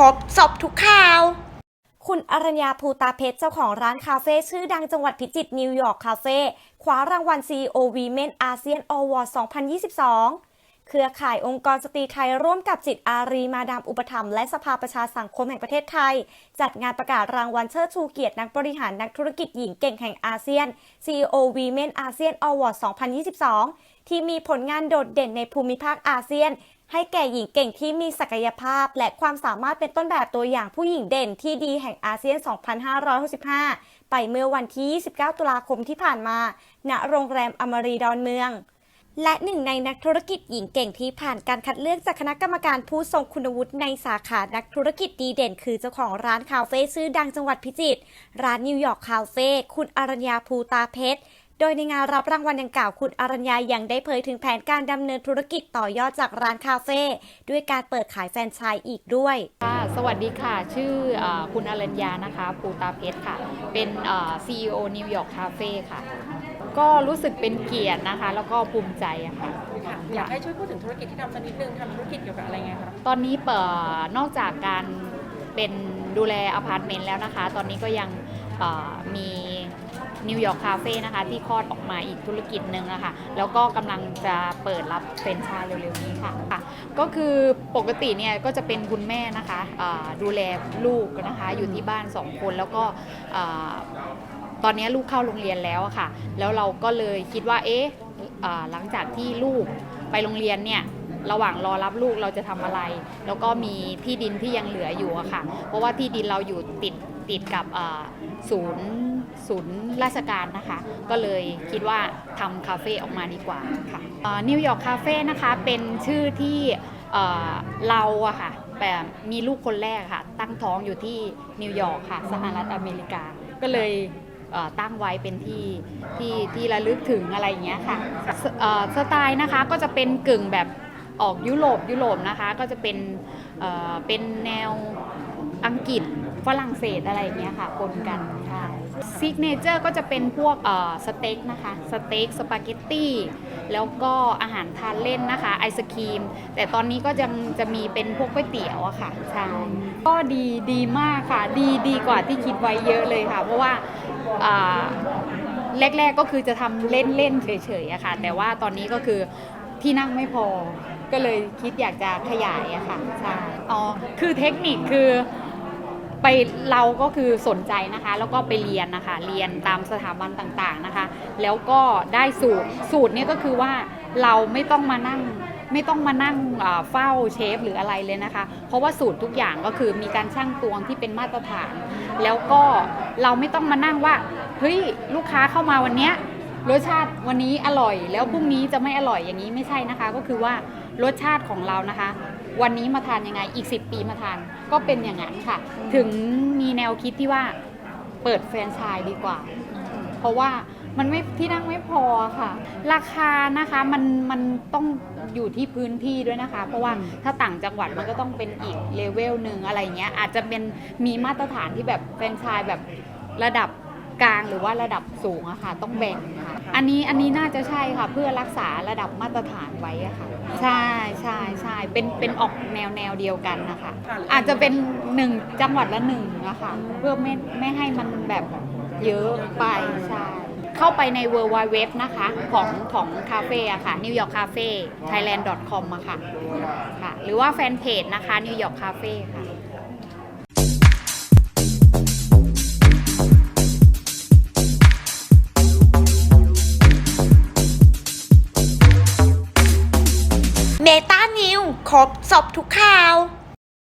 รบสบทุกข่าว คุณอรัญญาภูตาเพชรเจ้าของร้านคาเฟ่ชื่อดังจังหวัดพิจิตรนิวยอร์กคาเฟ่คว้ารางวัล CEO Women ASEAN Award 2022เครือข่ายองค์กรสตรีไทยร่วมกับจิตอารีมาดามอุปถัมภ์และสภาประชาสังคมแห่งประเทศไทย จัดงานประกาศรางวัลเชิดชูเกียรตินักบริหารนักธุรกิจหญิงเก่งแห่งอาเซียน CEO Women ASEAN Award 2022 ที่มีผลงานโดดเด่นในภูมิภาคอาเซียน ให้แก่หญิงเก่งที่มีศักยภาพ และความสามารถเป็นต้นแบบตัวอย่างผู้หญิงเด่นที่ดีแห่งอาเซียน 2565 ไปเมื่อวันที่ 29 ตุลาคมที่ผ่านมา ณ โรงแรมอมรีดอนเมือง และหนึ่งในนักธุรกิจหญิงเก่งที่ผ่านการคัดเลือกจากคณะกรรมการผู้ทรงคุณวุฒิในสาขานักธุรกิจดีเด่น คือเจ้าของร้านคาเฟ่ชื่อดังจังหวัดพิจิตร ร้านนิวยอร์กคาเฟ่ คุณอรัญญาภูตาเพชร โดยในงานรับรางวัลดังกล่าวคุณอรัญญายังได้เผยถึงแผนการดำเนินธุรกิจต่อยอดจากร้านคาเฟ่ด้วยการเปิดขายแฟรนไชส์อีกด้วยค่ะสวัสดีค่ะ ชื่อเออคุณอรัญญานะคะปูตาเพชรค่ะ เป็นเอ่อ CEO New York Cafe ค่ะ ก็รู้สึกเป็นเกียรตินะคะ แล้วก็ภูมิใจอะค่ะค่ะอยากให้ช่วยพูดถึงธุรกิจที่ทำสักนิดนึงทำธุรกิจเกี่ยวกับอะไรไงคะตอนนี้เปิดนอกจากการเป็นดูแลอพาร์ตเมนต์แล้วนะคะ ตอนนี้ก็ยังเอ่อมี นิวยอร์กคาเฟ่นะคะ ที่คลอดออกมาอีกธุรกิจหนึ่งอะค่ะแล้วก็กำลังจะเปิดรับเฟรนชส์เร็วๆนี้ค่ะค่ะ ก็คือปกติเนี่ยก็จะเป็นคุณแม่นะคะดูแลลูกนะคะอยู่ที่บ้านสองคนแล้วก็ตอนนี้ลูกเข้าโรงเรียนแล้วค่ะ แล้วเราก็เลยคิดว่าเอ๊ะอ่อหลังจากที่ลูกไปโรงเรียนเนี่ยระหว่างรอรับลูกเราจะทำอะไร แล้วก็มีที่ดินที่ยังเหลืออยู่อะค่ะ เพราะว่าที่ดินเราอยู่ติดติดกับศูนย์ ศูนย์ราชการนะคะ ก็เลยคิดว่าทำคาเฟ่ออกมาดีกว่าค่ะนิวยอร์กคาเฟ่นะคะเป็นชื่อที่เเราอะค่ะแบบมีลูกคนแรกค่ะ ตั้งท้องอยู่ที่นิวยอร์กค่ะสหรัฐอเมริกา ก็เลยเตั้งไว้เป็นที่ที่ที่ระลึกถึงอะไรอย่างเงี้ยค่ะสสไตล์นะคะก็จะเป็นกึ่งแบบออกยุโรปยุโรปนะคะ ก็จะเป็นเเป็นแนวอังกฤษ ฝรั่งเศสอะไรอย่างเงี้ยค่ะปนกันใช่ซิกเนเจอร์ก็จะเป็นพวกเอ่อสเต็กนะคะสเต็กสปาเกตตี้แล้วก็อาหารทานเล่นนะคะไอศครีม แต่ตอนนี้ก็ยังจะมีเป็นพวกก๋วยเตี๋ยวอะค่ะใช่ก็ดีดีมากค่ะ ดีดีกว่าที่คิดไว้เยอะเลยค่ะ เพราะว่าอ่าแรกๆก็คือจะทำเล่นๆเฉยๆอะค่ะ แต่ว่าตอนนี้ก็คือที่นั่งไม่พอ ก็เลยคิดอยากจะขยายอะค่ะใช่อ๋อคือเทคนิคคือ ไปเราก็คือสนใจนะคะ แล้วก็ไปเรียนนะคะ เรียนตามสถาบันต่างๆนะคะ แล้วก็ได้สูตรสูตรเนี่ยก็คือว่าเราไม่ต้องมานั่งไม่ต้องมานั่งเฝ้าเชฟหรืออะไรเลยนะคะ เพราะว่าสูตรทุกอย่างก็คือมีการชั่งตวงที่เป็นมาตรฐาน แล้วก็เราไม่ต้องมานั่งว่าเฮ้ยลูกค้าเข้ามาวันเนี้ยรสชาติวันนี้อร่อย แล้วพรุ่งนี้จะไม่อร่อยอย่างนี้ไม่ใช่นะคะ ก็คือว่ารสชาติของเรานะคะ วันนี้มาทานยังไงอีก 10 ปีมาทานก็เป็นอย่างนั้นค่ะ ถึงมีแนวคิดที่ว่าเปิดแฟรนไชส์ดีกว่า เพราะว่ามันไม่ที่นั่งไม่พอค่ะ ราคานะคะมันมันต้องอยู่ที่พื้นที่ด้วยนะคะ เพราะว่าถ้าต่างจังหวัดมันก็ต้องเป็นอีกเลเวลหนึ่งอะไรเงี้ยอาจจะเป็นมีมาตรฐานที่แบบแฟรนไชส์แบบระดับ กลางหรือว่าระดับสูงอะค่ะ ต้องแบ่งค่ะ อันนี้อันนี้น่าจะใช่ค่ะ เพื่อรักษาระดับมาตรฐานไว้อะค่ะ ใช่ใช่ใช่เป็นเป็นออกแนวแนวเดียวกันนะคะ อาจจะเป็นหนึ่งจังหวัดละหนึ่งอะค่ะ เพื่อไม่ไม่ให้มันแบบเยอะไปใช่เข้าไปใน w w w นะคะ ของของคาเฟ่อะค่ะ New York Cafe Thailand com อะค่ะค่ะ หรือว่าแฟนเพจนะคะ New York Cafe ค่ะ ครบสอบทุกข่าว